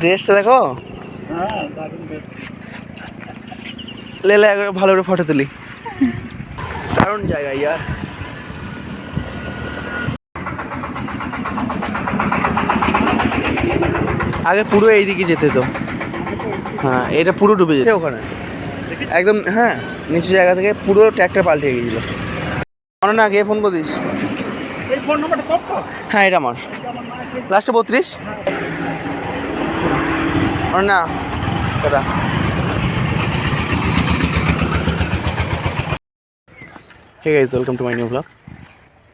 ড্রেসটা দেখো। লেলে একবার ভালো করে ফটো তুলি। দারুণ জায়গা ইয়ার। আগে পুরো এইদিকে যেতে তো। হ্যাঁ এটা পুরো ডুবে যেত। ওখানে। একদম হ্যাঁ নিচু জায়গা থেকে পুরো ট্র্যাক্টর পাল্টে গিয়েছিল মনে না গিয়ে ফোন করিস? এই ফোন নাম্বারটা কত হ্যাঁ এটা আমার। লাস্টে বত্রিশ? না এটা hey guys welcome to my new blog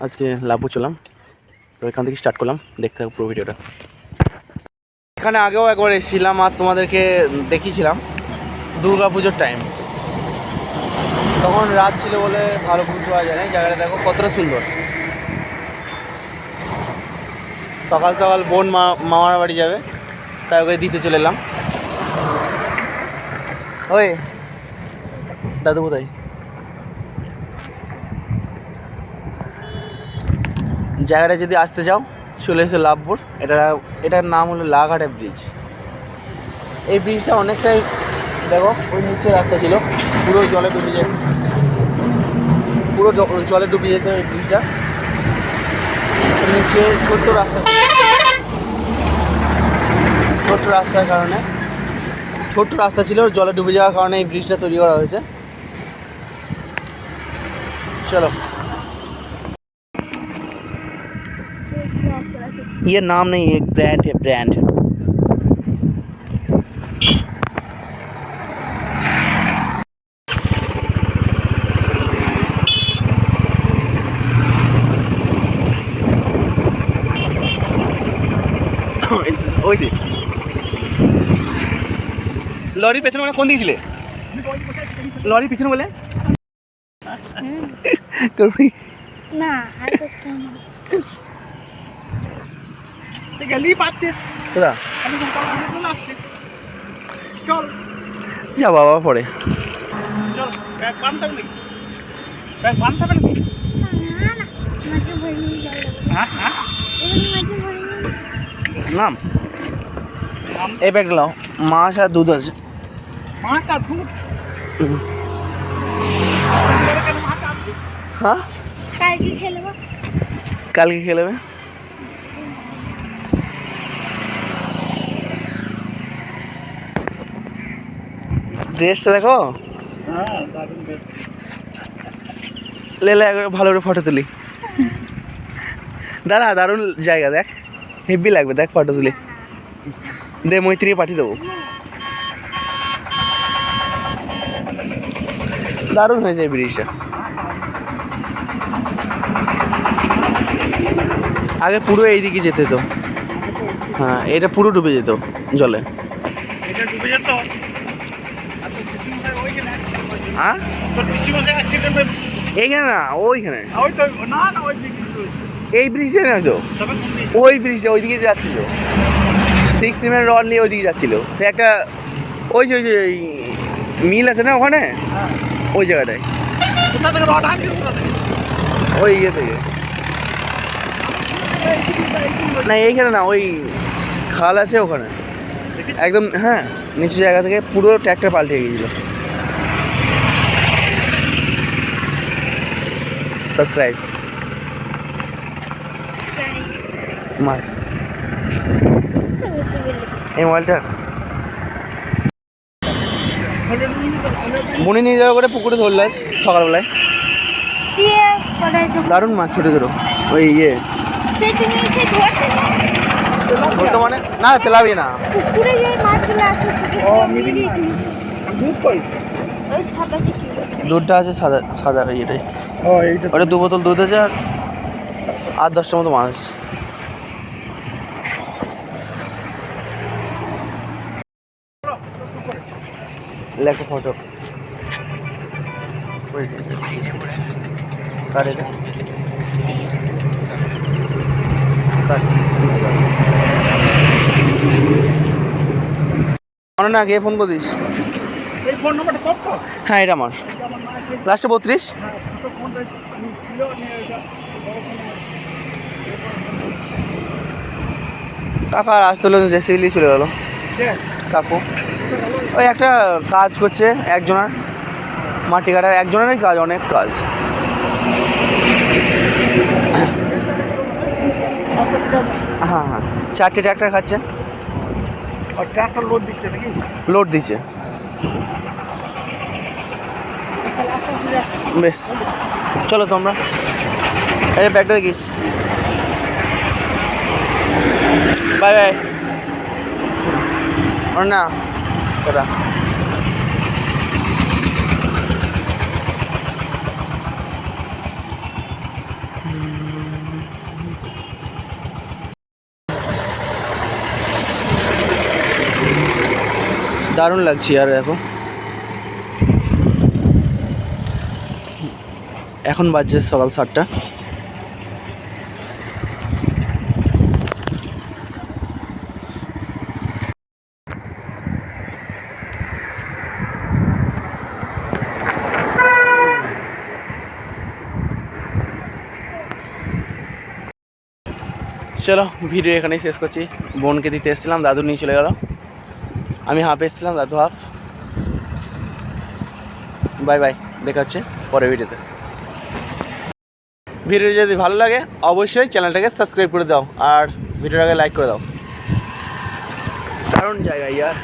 আজকে লাভু চলাম। তো এখান থেকে স্টার্ট করলাম। দেখতে থাকো পুরো ভিডিওটা এখানে আগেও একবার এসেছিলাম আর তোমাদেরকে দেখিয়েছিলাম। দুর্গা পুজোর টাইম তখন রাত ছিল বলে ভালো বুঝতে পাওয়া যায় না জায়গাটা দেখো কতটা সুন্দর। সকাল সকাল বোন মা, মামার বাড়ি যাবে। তাই ওকে দিতে চলে এলাম। ওই, দাদু কোথায়? জায়গাটা যদি আসতে যাও চলে এসে লাভপুর। এটা, এটার নাম হলো লাঘাটা ব্রিজ এই ব্রিজটা অনেকটাই, দেখো, ওই নিচে রাস্তা ছিল। পুরো জলে ডুবে যায় পুরো জলে ডুবে যেত এই ব্রিজটা নিচে ছোট্ট রাস্তা ছোট্ট রাস্তার কারণে ছোট্ট রাস্তা ছিল জলে ডুবে যাওয়ার কারণে এই ব্রিজটা তৈরি করা হয়েছে চলো ये नाम नहीं है एक ब्रांड है ब्रांड ওই যে লরির পেছনে মানে কোন দিকে ছিলে? লরির পিছনে বলে? করবি? না। গেলি পাচ্ছে চলে। যা বাবা পরে। চল ব্যাগ হবে নাকি? ব্যাগ হবে নাকি? হ্যাঁ হ্যাঁ। নাম? এই ব্যাগ লাও মাছ আর দুধ আছে। হ্যাঁ কালকে খেলব? ড্রেসটা দেখো? লেলে ভালো করে ফটো তুলি। দাঁড়া, দারুণ জায়গা, দেখ। হেভি লাগবে, দেখ ফটো তুলি। দে, মৈত্রীকে পাঠিয়ে দেবো। দারুণ হয়েছে এই ব্রিজটা আগে পুরো এইদিকে যেতে তো। হ্যাঁ এটা পুরো ডুবে যেত জলে। এটা ডুবে যেত। হ্যাঁ। এইখানে না ওইখানে। এই ব্রিজে না তো? ওই ব্রিজটা ওইদিকে যাচ্ছিল। সিক্স সিমেন্ট রড নিয়ে ওইদিকে যাচ্ছিল। সে একটা ওই যে ওই যে ওই মিল আছে না ওখানে? হ্যাঁ। ওই জায়গাটায়? ওই ইয়ে থেকে। না এইখানে না ওই খাল আছে ওখানে। একদম হ্যাঁ নিচু জায়গা থেকে পুরো ট্র্যাক্টর পাল্টে গিয়েছিল সাবস্ক্রাইব। মার। এই মোবাইলটা মনে নিয়ে যাওয়া করে পুকুরে ধরলে আজ সকালবেলায়। দিয়ে দারুণ মাছ ছোটো ছোটো ওই ইয়ে। সে তুমি এসে ধরতে যাও। ধরতে মানে? না তেলাবি না। দুধটা আছে সাদা সাদা ইয়েটাই। ও, এইটা ওটা দু বোতল দুধ আছে আর আট দশটা মতো মাছ। লেখো ফটো। কার এটা? মনে না গিয়ে ফোন করিস হ্যাঁ এটা আমার। লাস্টে বত্রিশ। আর আসতে হলো জেসিবিলি চলে গেল। কাকু। ওই একটা কাজ করছে একজনের মাটি কাটার একজনেরই কাজ অনেক কাজ। হ্যাঁ হ্যাঁ চারটে ট্র্যাক্টর খাচ্ছে। লোড দিচ্ছে নাকি? লোড দিচ্ছে। বেশ চলো তোমরা। এই ব্যাগটা দেখিস বাই বাই না ওটা দারুণ লাগছে আর এখন। এখন বাজছে সকাল সাতটা। চলো, ভিডিও এখানেই শেষ করছি। বোনকে দিতে এসেছিলাম, দাদু নিয়ে চলে গেল। আমি হাফ এসেছিলাম, দাদু হাফ। বাই বাই, দেখা হচ্ছে পরের ভিডিওতে। ভিডিও যদি ভালো লাগে, অবশ্যই চ্যানেলটাকে সাবস্ক্রাইব করে দাও, আর ভিডিওটাকে লাইক করে দাও। দারুণ জায়গা, ইয়ার।